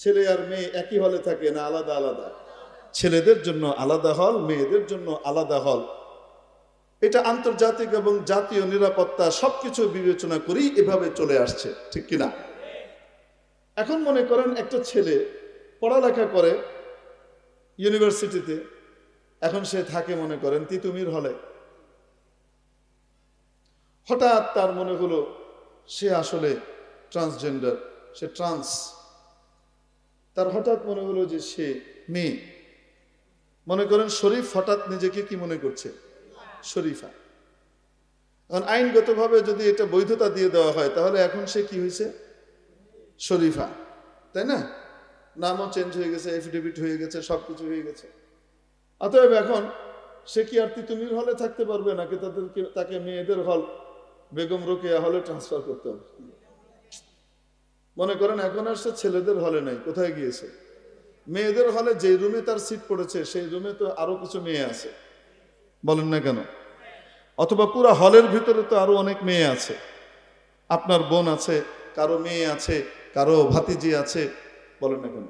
ছেলে আর মেয়ে একই হলে থাকে না আলাদা আলাদা? ছেলেদের জন্য আলাদা হল, মেয়েদের জন্য আলাদা হল। এটা আন্তর্জাতিক এবং জাতীয় নিরাপত্তা সবকিছু বিবেচনা করেই এভাবে চলে আসছে, ঠিক কিনা? এখন মনে করেন একটা ছেলে পড়ালেখা করে ইউনিভার্সিটিতে, এখন সে থাকে মনে করেন তিতুমির হলে। হঠাৎ তার মনে হলো, সে আসলে ট্রান্সজেন্ডার, সে ট্রান্স। তার হঠাৎ মনে হলো যে সে মেয়ে। মনে করেন শরীফ হঠাৎ নিজেকে কি মনে করছে? শরীফা। এখন আইনগতভাবে যদি এটা বৈধতা দিয়ে দেওয়া হয়, তাহলে এখন সে কি হয়েছে? শরীফা। তাই না? নামও চেঞ্জ হয়ে গেছে এফিডেভিট হয়ে গেছে সব কিছু হয়ে গেছে। অতএব এখন সে কি আর তিতুমির হলে থাকতে পারবে? নাকি তাদেরকে, তাকে মেয়েদের হল? বেগম রোকেয়া হলে ট্রান্সফার করতে হবে। মনে করেন, এখন আর সে ছেলেদের হলে নাই, কোথায় গিয়েছে? মেয়েদের হলে যে রুমে তার সিট পড়েছে, সেই রুমে তো আরও কিছু মেয়ে আছে। বলেন না কেন? অথবা পুরো হলের ভিতরে তো আরও অনেক মেয়ে আছে। আপনার বোন আছে, কারও মেয়ে আছে, কারও ভাতিজি আছে, বলেন না কেন?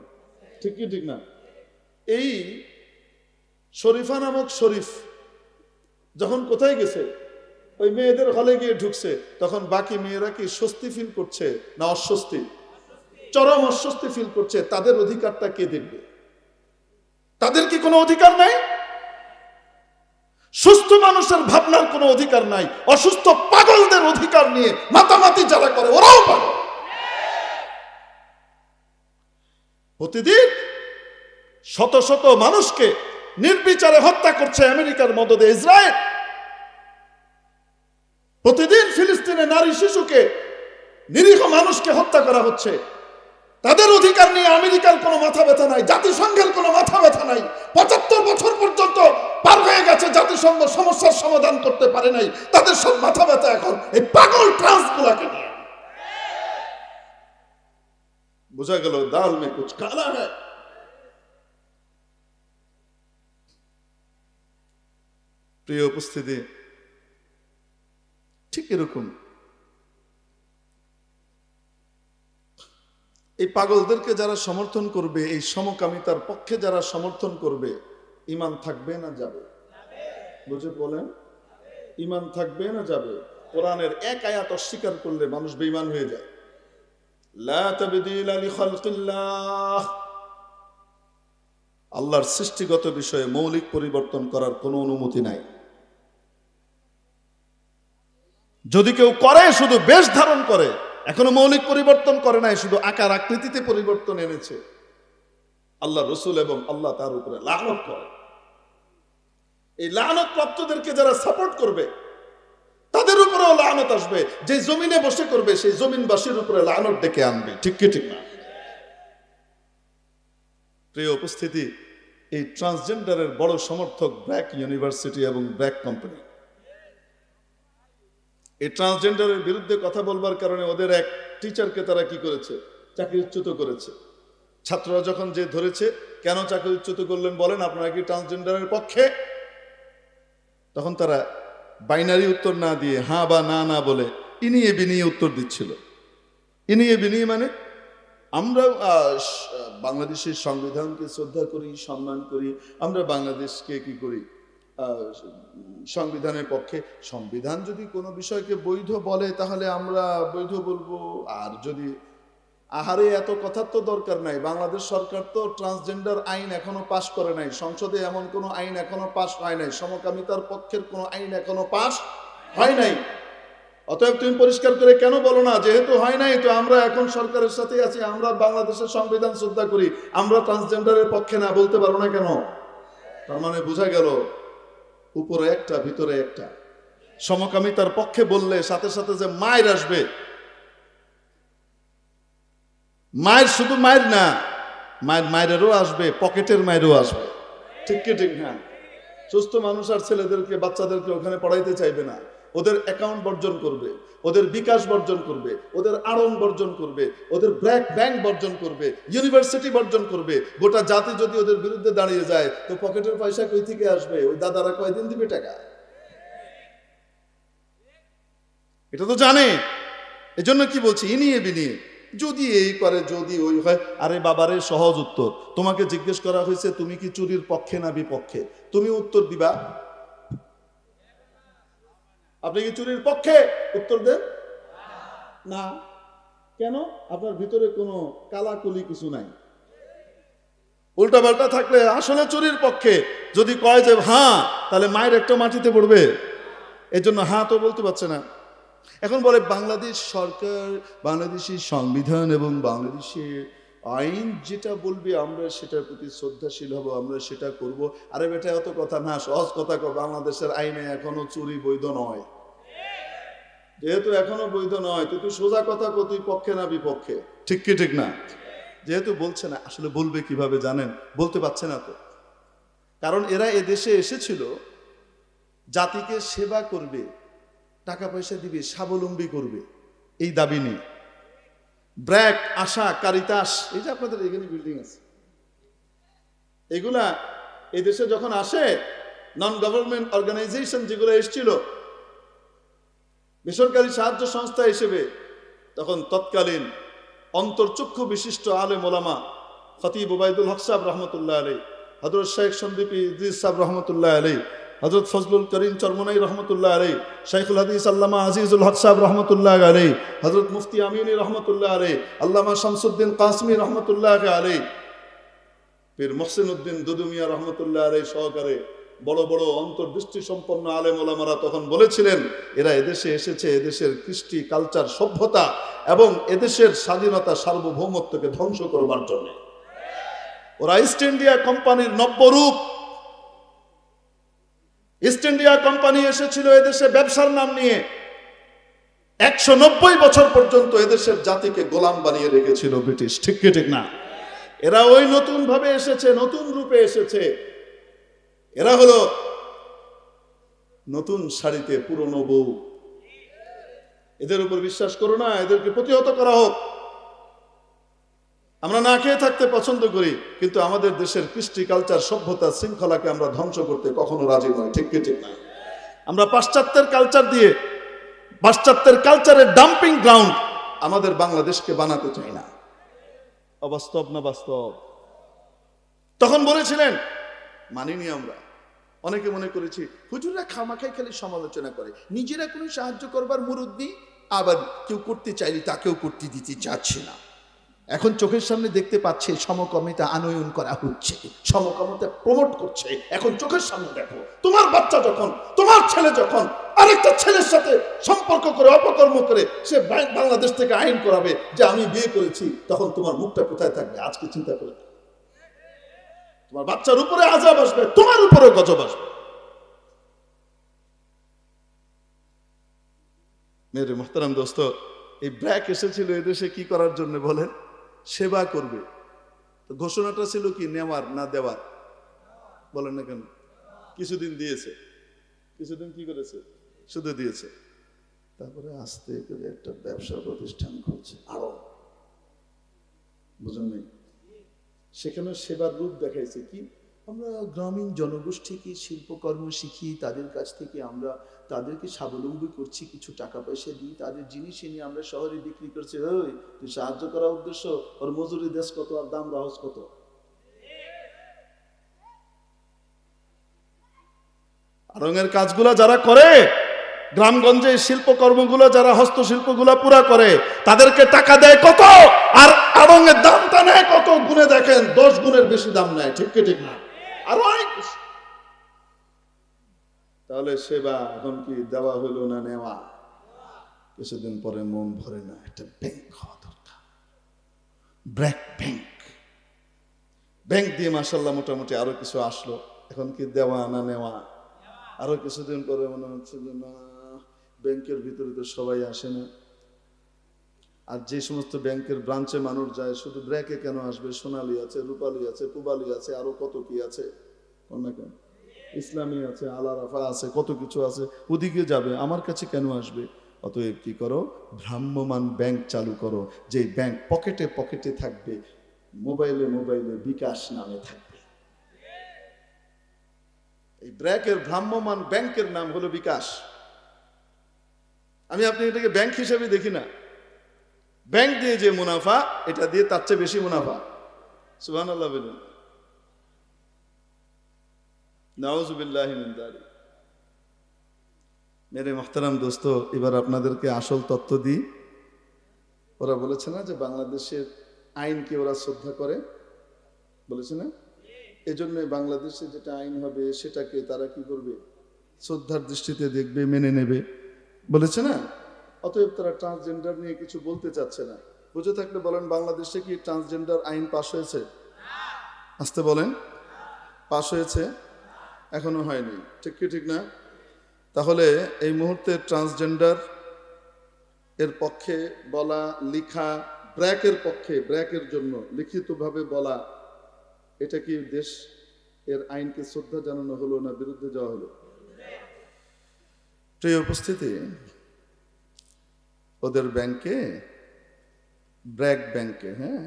ঠিক কি, ঠিক না? এই শরীফা নামক শরীফ যখন কোথায় গেছে, ওই মেয়েদের হলে গিয়ে ঢুকছে, তখন বাকি মেয়েরা কি স্বস্তি ফিল করছে না অস্বস্তি? চরম অস্বস্তি ফিল করছে, তাদের অধিকারটা কে দেখবে তাদের কি কোনো অধিকার নাই? সুস্থ মানুষের ভাবনার কোনো অধিকার নাই। অসুস্থ পাগলদের অধিকার নিয়ে মাতামাতি যারা করে, ওরাও পাগল। প্রতিদিন শত শত মানুষকে নির্বিচারে হত্যা করছে আমেরিকার মদদে ইসরায়েল। প্রতিদিন ফিলিস্তিনে নারী শিশুকে নিরীহ মানুষকে হত্যা করা হচ্ছে। তাদের অধিকার নিয়ে আমেরিকার কোনো মাথা ব্যথা নাই, জাতিসংঘের কোনো মাথা ব্যথা নাই। পঁচাত্তর বছর পর্যন্ত পার হয়ে গেছে, জাতিসংঘ সমস্যার সমাধান করতে পারে নাই। তাদের সব মাথা ব্যথা এখন এই পাগল ট্রান্সগুলাকে নিয়ে। বোঝা গেল দাল মে কুছ কালা হ্যায়। প্রিয় উপস্থিতি, ঠিক এরকম এই পাগলদেরকে যারা সমর্থন করবে, এই সমকামিতার পক্ষে যারা সমর্থন করবে ইমান থাকবে না যাবে? বুঝে বলেন? ইমান থাকবে না যাবে? কোরআনের এক আয়াত অস্বীকার করলে মানুষ বেঈমান হয়ে যায়। আল্লাহর সৃষ্টিগত বিষয়ে মৌলিক পরিবর্তন করার কোনো অনুমতি নাই। যদি কেউ করে, শুধু বেশ ধারণ করে এখনও মৌলিক পরিবর্তন করে নাই, শুধু আকার আকৃতিতে পরিবর্তন এনেছে। আল্লাহ রসুল এবং আল্লাহ তার উপরে লানত করে। এই লানত প্রাপ্তদেরকে যারা সাপোর্ট করবে, তাদের উপরেও লানত আসবে। যে জমিনে বসে করবে, সেই জমিনবাসীর উপরে লানত ডেকে আনবে। ঠিক কি, ঠিক না? প্রিয় উপস্থিতি, এই ট্রান্সজেন্ডারের বড় সমর্থক ব্র্যাক ইউনিভার্সিটি এবং ব্র্যাক কোম্পানি। এই ট্রান্সজেন্ডারের বিরুদ্ধে কথা বলবার কারণে ওদের এক টিচারকে তারা কি করেছে? চাকরিচ্যুত করেছে। ছাত্ররা যখন যে ধরেছে, কেন চাকরিচ্যুত করলেন বলেন, আপনারা কি ট্রান্সজেন্ডারের পক্ষে? তখন তারা বাইনারি উত্তর না দিয়ে হ্যাঁ বা না না বলে ইনিয়ে বিনিয়ে উত্তর দিচ্ছিল। ইনিয়ে বিনিয়ে মানে আমরা বাংলাদেশের সংবিধানকে শ্রদ্ধা করি, সম্মান করি, আমরা বাংলাদেশকে কি করি? সংবিধানের পক্ষে। সংবিধান যদি কোনো বিষয়কে বৈধ বলে, তাহলে আমরা বৈধ বলব। আর যদি আহারে এত কথার তো দরকার নাই। বাংলাদেশ সরকার তো ট্রান্সজেন্ডার আইন এখনও পাশ করে নাই। সংসদে এমন কোনো আইন এখনও পাশ হয় নাই। সমকামিতার পক্ষের কোনো আইন এখনও পাশ হয় নাই। অতএব তুমি পরিষ্কার করে কেন বলো না? যেহেতু হয় নাই, তো আমরা এখন সরকারের সাথে আছি। আমরা বাংলাদেশের সংবিধান শ্রদ্ধা করি। আমরা ট্রান্সজেন্ডারের পক্ষে না, বলতে পারব না কেন? তার মানে বোঝা গেল উপরে একটা, ভিতরে একটা। সমকামী তার পক্ষে বললে, সাথে সাথে যে মায়ের আসবে। মায়ের শুধু মায়ের না, মায়ের মায়েরও আসবে, পকেটের মায়েরও আসবে। ঠিক কি, ঠিক না? সুস্থ মানুষ আর ছেলেদেরকে, বাচ্চাদেরকে ওখানে পড়াইতে চাইবে না। ওদের অ্যাকাউন্ট বর্জন করবে, ওদের বিকাশ বর্জন করবে, ওদের আড়ং বর্জন করবে, ওদের ব্র্যাক ব্যাংক বর্জন করবে ইউনিভার্সিটি বর্জন করবে। গোটা জাতি যদি ওদের বিরুদ্ধে দাঁড়িয়ে যায়, তো পকেটের পয়সা কই থেকে আসবে? ওই দাদারা কয়দিন দিবে টাকা? এটা তো জানে। এজন্য কি বলছি? ইনিয়ে বিনিয়ে। যদি এই করে, যদি ওই হয়, আরে বাবারে, সহজ উত্তর। তোমাকে জিজ্ঞেস করা হয়েছে, তুমি কি চুরির পক্ষে না বিপক্ষে? তুমি উত্তর দিবা। আপনি কি চুরির পক্ষে উত্তর দেন? না। কেন? আপনার ভিতরে কোনো কালাকুলি কিছু নাই। উল্টাপাল্টা থাকলে আসলে চুরির পক্ষে। যদি কয় যে হ্যাঁ তাহলে মায়ের একটা মাটিতে পড়বে। এর জন্য হ্যাঁ তো বলতে পারছে না। এখন বলে বাংলাদেশ সরকার, বাংলাদেশের সংবিধান এবং বাংলাদেশের আইন যেটা বলবে, আমরা সেটার প্রতি শ্রদ্ধাশীল হব, আমরা সেটা করব। আরে বেটা, এত কথা না, সহজ কথা কো বাংলাদেশের আইনে এখনও চুরি বৈধ নয়। যেহেতু এখনও বৈধ নয়, তুই তুই সোজা কথা কো তুই পক্ষে না বিপক্ষে। ঠিক কি, ঠিক না? যেহেতু বলছে না, আসলে বলবে কীভাবে জানেন? বলতে পারছে না তো। কারণ এরা এদেশে এসেছিল, জাতিকে সেবা করবে, টাকা পয়সা দিবে, স্বাবলম্বী করবে, এই দাবি নিয়ে। ব্র্যাক, আশা, কারিতাস, এই যে আপনাদের এখানে বিল্ডিং আছে। এগুলা এই দেশে যখন আসে নন গভর্নমেন্ট অর্গানাইজেশন যেগুলো এসেছিল, বেসরকারি সাহায্য সংস্থা হিসেবে, তখন তৎকালীন অন্তর্চক্ষু বিশিষ্ট আলে মোলামা খতিব ওবায়দুল হক সাহেব রহমতুল্লাহ আলী হজরত শেখ সন্দীপ ইদ্রিস সাহেব রহমতুল্লাহ আলী হজরত ফজলুল করিম চরমনাই রহমতুল্লাহ আলী শাইখুল হাদিস আল্লামা আজিজুল হক সাহেব রহমতুল্লাহ আলী হজরত মুফতি আমিনী রহমতুল্লাহ আলী আল্লামা শামসুদ্দিন কাসমি রহমতুল্লাহ আলী পীর মহসিন উদ্দিন দুদুমিয়া রহমতুল্লাহ আলী সহকারে বড় বড় অন্তর্দৃষ্টি সম্পন্ন আলেম ওলামারা তখন বলেছিলেন, এরা এদেশে এসেছে, এদেশের কৃষ্টি কালচার সভ্যতা এবং এদেশের স্বাধীনতা সার্বভৌমত্বকে ধ্বংস করবার জন্য। ওরা ইস্ট ইন্ডিয়া কোম্পানির নব্যরূপ ইস্ট ইন্ডিয়া কোম্পানি এসেছিল এদেশে ব্যবসার নাম নিয়ে। একশো নব্বই বছর পর্যন্ত এদেশের জাতিকে গোলাম বানিয়ে রেখেছিল ব্রিটিশ। ঠিক কি, ঠিক না? এরা ওই নতুন ভাবে এসেছে, নতুন রূপে এসেছে। এরা হলো নতুন শাড়িতে পুরনো বউ। এদের উপর বিশ্বাস করো না, এদেরকে প্রতিহত করা হোক। আমরা না খেয়ে থাকতে পছন্দ করি, কিন্তু আমাদের দেশের কৃষ্টি কালচার সভ্যতা, শৃঙ্খলাকে আমরা ধ্বংস করতে কখনো রাজি নয় ঠিক কি, ঠিক না? আমরা পাশ্চাত্যের কালচার দিয়ে, পাশ্চাত্যের কালচারের ডাম্পিং গ্রাউন্ড আমাদের বাংলাদেশকে বানাতে চাই না। অবাস্তব না বাস্তব? তখন বলেছিলেন, মানিনি আমরা। অনেকে মনে করেছি, হুজুররা খামাখাই খালি সমালোচনা করে। নিজেরা কোনো সাহায্য করবার মুরুদ নেই আবার কেউ করতে চাইলে তাকেও করতে দিতে চাচ্ছে না। এখন চোখের সামনে দেখতে পাচ্ছে সমকামিতা আনয়ন করা হচ্ছে, সমকামিতা প্রমোট করছে। এখন চোখের সামনে দেখো, তোমার বাচ্চা যখন, তোমার ছেলে যখন আরেকটা ছেলের সাথে সম্পর্ক করে, অপকর্ম করে, সে বাংলাদেশ থেকে আইন করাবে যে আমি বিয়ে করেছি, তখন তোমার মুখটা কোথায় থাকবে? আজকে চিন্তা করে তোমার বাচ্চার উপরে আজাব আসবে, তোমার উপরে গজব আসবে। মেরে মোহতারাম দোস্ত, এই ব্র্যাক এসেছিল এদেশে কি করার জন্য বলেন? সেবা করবে। ঘোষণাটা ছিল কি, নেওয়ার না দেওয়ার? বলেন না কেন? কিছুদিন দিয়েছে। কিছুদিন কি করেছে? শুধু দিয়েছে। তারপরে আস্তে করে একটা ব্যবসা প্রতিষ্ঠান খুলছে, আরও। বুঝলেন সেখানে সেবার রূপ দেখাইছে কি? আমরা গ্রামীণ জনগোষ্ঠীকে শিল্পকর্ম শিখি, তাদের কাছ থেকে আমরা তাদেরকে স্বাবলম্বী করছি, কিছু টাকা পয়সা দিই, তাদের জিনিস এনে আমরা শহরে বিক্রি করছি। ওই তুই সাহায্য করার উদ্দেশ্য? ওর মজুরি দেশ কত আর দাম রাহস কত? আরঙের কাজগুলো যারা করে, গ্রামগঞ্জে শিল্পকর্মগুলো যারা হস্তশিল্পগুলো পুরা করে, তাদেরকে টাকা দেয় কত? আর আড়ঙের দামটা নেয় কত? গুণে দেখেন, দশ গুণের বেশি দাম নেয়, ঠিক কি, ঠিক না? তাহলে সেবা এখন কি দেওয়া হলো না নেওয়া? কিছুদিন পরে মন ভরে না, একটা ব্যাংক হওয়া দরকার। ব্র্যাক ব্যাংক ব্যাংক দিয়ে মাসাল্লাহ মোটামুটি আরও কিছু আসলো। এখন কি দেওয়া না নেওয়া? আরও কিছুদিন পরে মনে হচ্ছে যে না ব্যাংকের ভিতরে তো সবাই আসে না। আর যে সমস্ত ব্যাংকের ব্রাঞ্চে মানুষ যায়, শুধু ব্র্যাকে কেন আসবে? সোনালি আছে, রূপালী আছে পুবালি আছে, আরও কত কি আছে? কেন ইসলামী আছে, আলা রাফা আছে, কত কিছু আছে। ওদিকে যাবে, আমার কাছে কেন আসবে? অতএব কি করো? ভ্রাম্যমান ব্যাংক চালু করো যে ব্যাংক পকেটে পকেটে থাকবে, মোবাইলে মোবাইলে বিকাশ নামে থাকবে। এই ব্র্যাকের ভ্রাম্যমান ব্যাংকের নাম হলো বিকাশ। আমি আপনি এটাকে ব্যাংক হিসেবে দেখি না। ব্যাংক দিয়ে যে মুনাফা, এটা দিয়ে তার চেয়ে বেশি মুনাফা। আল্লাহ বলুন। মেরে দোস্ত, এবার আপনাদেরকে আসল তত্ত্ব দিই। ওরা বলেছে না যে বাংলাদেশের আইনকে ওরা শ্রদ্ধা করে? বলেছে না? এজন্য বাংলাদেশে যেটা আইন হবে সেটাকে তারা কি করবে? শ্রদ্ধার দৃষ্টিতে দেখবে, মেনে নেবে। বলেছে না? অতএব তারা ট্রান্সজেন্ডার নিয়ে কিছু বলতে চাচ্ছে না। বুঝে থাকলে বলেন, বাংলাদেশে কি ট্রান্সজেন্ডার আইন পাশ হয়েছে? আসতে বলেন, পাশ হয়েছে, এখনও হয়নি। ঠিক কি, ঠিক না? তাহলে এই মুহূর্তে ট্রান্সজেন্ডার এর পক্ষে বলা, লিখা, ব্র্যাকের পক্ষে, ব্র্যাকের জন্য লিখিতভাবে বলা, এটা কি দেশ এর আইনকে শ্রদ্ধা জানানো হলো না বিরুদ্ধে যাওয়া হলো? উপস্থিতি ওদের ব্যাংকে, ব্র্যাক ব্যাংকে হ্যাঁ?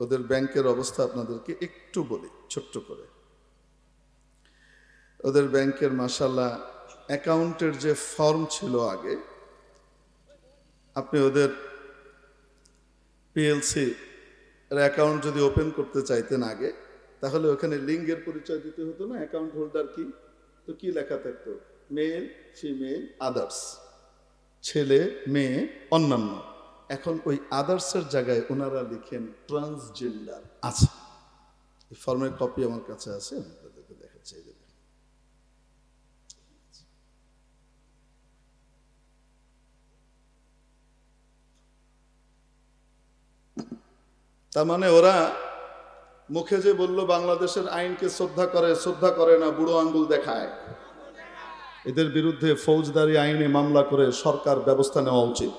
ওদের ব্যাংকের অবস্থা আপনাদেরকে একটু বলি, ছোট্ট করে। ওদের ব্যাংকের মাসাল্লাহ অ্যাকাউন্টের যে ফর্ম ছিল আগে, আপনি ওদের পিএলসি অ্যাকাউন্ট যদি ওপেন করতে চাইতেন আগে, তাহলে ওখানে লিঙ্গের পরিচয় দিতে হতো না, অ্যাকাউন্ট হোল্ডার কি? তো কি লেখা থাকতো? Male, female, others. ছেলে, মেয়ে, অন্যান্য। এখন ওই আদার্সের জায়গায় ওনারা লিখেন ট্রান্সজেন্ডার আছে এই ফর্মের কপি আমার কাছে আছে, আমি যে তার মানে ওরা মুখে যে বলল, বাংলাদেশের আইনকে শ্রদ্ধা করে শ্রদ্ধা করে না, বুড়ো আঙ্গুল দেখায়। এদের বিরুদ্ধে ফৌজদারি আইনে মামলা করে সরকার ব্যবস্থা নেওয়া উচিত।